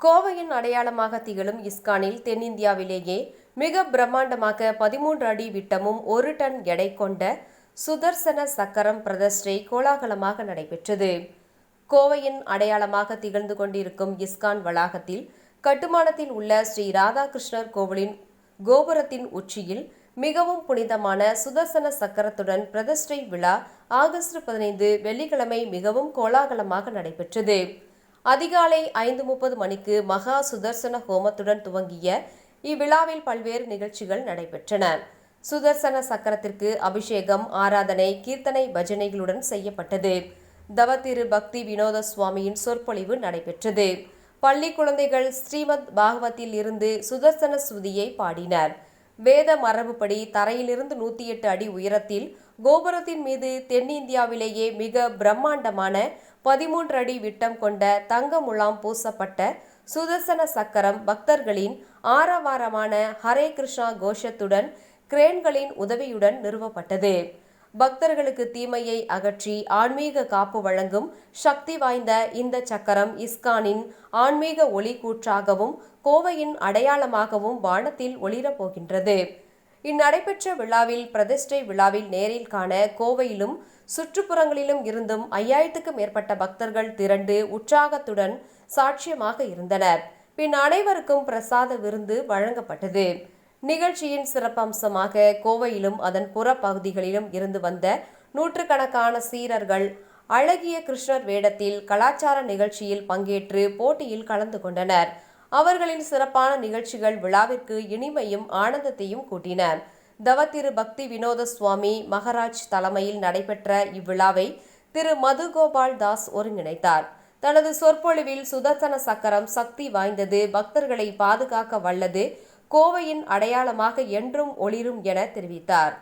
கோவையின் அடையாளமாக திகழும் இஸ்கானில் தென்னிந்தியாவிலேயே மிக பிரம்மாண்டமாக பதிமூன்று அடி விட்டமும் ஒரு டன் எடை கொண்ட சுதர்சன சக்கரம் பிரதஷ்டை கோலாகலமாக நடைபெற்றது. கோவையின் அடையாளமாக திகழ்ந்து கொண்டிருக்கும் இஸ்கான் வளாகத்தில் கட்டுமானத்தில் உள்ள ஸ்ரீ ராதாகிருஷ்ணர் கோவிலின் கோபுரத்தின் உச்சியில் மிகவும் புனிதமான சுதர்சன சக்கரத்துடன் பிரதிஷ்டை விழா ஆகஸ்ட் பதினைந்து வெள்ளிக்கிழமை மிகவும் கோலாகலமாக நடைபெற்றது. அதிகாலை ஐந்து முப்பது மணிக்கு மகா சுதர்சன ஹோமத்துடன் துவங்கிய இவ்விழாவில் பல்வேறு நிகழ்ச்சிகள் நடைபெற்றன. சுதர்சன சக்கரத்திற்கு அபிஷேகம் ஆராதனை கீர்த்தனை பஜனைகளுடன் செய்யப்பட்டது. தவத்திரு பக்தி வினோத சுவாமியின் சொற்பொழிவு நடைபெற்றது. பள்ளி குழந்தைகள் ஸ்ரீமத் பாகவத்தில் இருந்து சுதர்சன ஸ்ருதியை பாடினர். வேத மரபுப்படி தரையிலிருந்து நூற்றி எட்டு அடி உயரத்தில் கோபுரத்தின் மீது தென்னிந்தியாவிலேயே மிக பிரம்மாண்டமான பதிமூன்று அடி விட்டம் கொண்ட தங்க முலாம் பூசப்பட்ட சுதர்சன சக்கரம் பக்தர்களின் ஆரவாரமான ஹரே கிருஷ்ணா கோஷத்துடன் கிரேன்களின் உதவியுடன் நிறுவப்பட்டது. பக்தர்களுக்கு தீமையை அகற்றி ஆன்மீக காப்பு வழங்கும் சக்தி வாய்ந்த இந்த சக்கரம் இஸ்கானின் ஆன்மீக ஒளி கூற்றாகவும் கோவையின் அடையாளமாகவும் வானத்தில் ஒளிரப் போகின்றது. இந்நடைபெற்ற விழாவில் பிரதிஷ்டை விழாவில் நேரில் காண கோவையிலும் சுற்றுப்புறங்களிலும் இருந்தும் ஐயாயிரத்துக்கும் மேற்பட்ட பக்தர்கள் திரண்டு உற்சாகத்துடன் சாட்சியமாக இருந்தனர். பின் அனைவருக்கும் பிரசாத விருந்து வழங்கப்பட்டது. நிகழ்ச்சியின் சிறப்பம்சமாக கோவையிலும் அதன் புற பகுதிகளிலும் இருந்து வந்த நூற்றுக்கணக்கான சீரர்கள் அழகிய கிருஷ்ணர் வேடத்தில் கலாச்சார நிகழ்ச்சியில் பங்கேற்று போட்டியில் கலந்து கொண்டனர். அவர்களின் சிறப்பான நிகழ்ச்சிகள் விழாவிற்கு இனிமையும் ஆனந்தத்தையும் கூட்டின. தவத்திரு பக்தி வினோத சுவாமி மகராஜ் தலைமையில் நடைபெற்ற இவ்விழாவை திரு மதுகோபால் தாஸ் ஒருங்கிணைத்தார். தனது சொற்பொழிவில் சுதர்சன சக்கரம் சக்தி வாய்ந்தது பக்தர்களை பாதுகாக்க வல்லது கோவையின் அடையாளமாக என்றும் ஒளிரும் என தெரிவித்தார்.